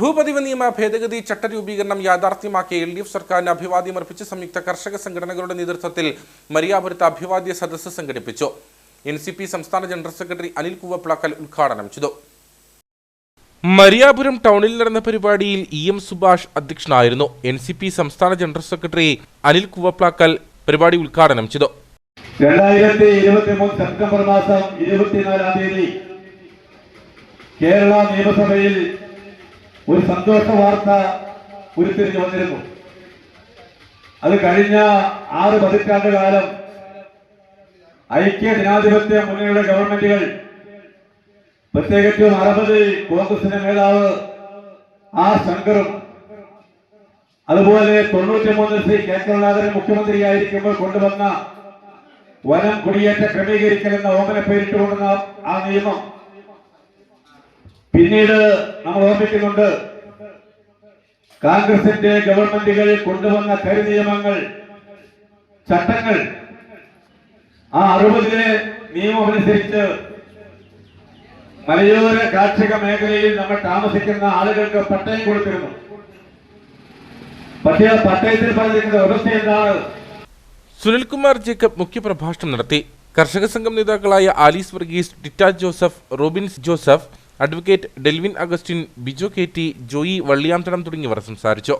ഭൂപതിവ് നിയമ ഭേദഗതി ചട്ടരൂപീകരണം യാഥാർത്ഥ്യമാക്കിയ എൽ ഡി എഫ് സർക്കാരിന് അഭിവാദ്യമർപ്പിച്ച് സംയുക്ത കർഷക സംഘടനകളുടെ നേതൃത്വത്തിൽ മരിയാപുരത്ത് അഭിവാദ്യ സദസ്സ് സംഘടിപ്പിച്ചു. എൻ സി പി സംസ്ഥാന ജനറൽ സെക്രട്ടറി അനിൽ കുവപ്ലാക്കൽ ഉദ്ഘാടനം ചെയ്തു. മരിയാപുരം ടൗണിൽ നടന്ന പരിപാടിയിൽ ഇ എം സുഭാഷ് അധ്യക്ഷനായിരുന്നു. എൻ സി പി സംസ്ഥാന ജനറൽ സെക്രട്ടറി അനിൽ കുവപ്ലാക്കൽ പരിപാടി ഉദ്ഘാടനം ചെയ്തു. രണ്ടായിരത്തി ഇരുപത്തി മൂന്ന് സെപ്റ്റംബർ മാസം ഇരുപത്തിനാലാം തീയതി കേരള നിയമസഭയിൽ ഒരു സന്തോഷ വാർത്ത ഉരുത്തിരിഞ്ഞു വന്നിരുന്നു. അത് കഴിഞ്ഞ ആറ് പതിറ്റാണ്ട് കാലം ഐക്യ ജനാധിപത്യ മുന്നണിയുടെ ഗവൺമെന്റുകൾ പ്രത്യേകിച്ചും അറുപത് കോൺഗ്രസിന്റെ നേതാവ് ആർ ശങ്കറും അതുപോലെ തൊണ്ണൂറ്റി മൂന്ന് ശ്രീ കെ കരുണാകരൻ മുഖ്യമന്ത്രിയായിരിക്കുമ്പോൾ കൊണ്ടുവന്ന വനം കുടിയേറ്റ ക്രമീകരിക്കൽ എന്ന ഓമന പേരിട്ടുകൊണ്ടുന്ന ആ നിയമം പിന്നീട് നമ്മൾ ഓർമ്മിക്കുന്നുണ്ട് കോൺഗ്രസിന്റെ ഗവൺമെന്റുകൾ കൊണ്ടുവന്ന കരു നിയമങ്ങൾ ചട്ടങ്ങൾ ആ അറുപതിലെ നിയമമനുസരിച്ച് മലയോര കാർഷിക മേഖലയിൽ നമ്മൾ താമസിക്കുന്ന ആളുകൾക്ക് പട്ടയം കൊടുത്തിരുന്നു. പക്ഷേ പട്ടയത്തിൽ പറഞ്ഞിരിക്കുന്ന വ്യവസ്ഥ എന്താണ്? സുനിൽകുമാർ ജേക്കബ് മുഖ്യപ്രഭാഷണം നടത്തി. കർഷക സംഘം നേതാക്കളായ Alice Varghese Titta Joseph Robins Joseph advocate Delvin Augustine Bijo K T Joy Valliyamthadam തുടങ്ങിയവർ സംസാരിച്ചു.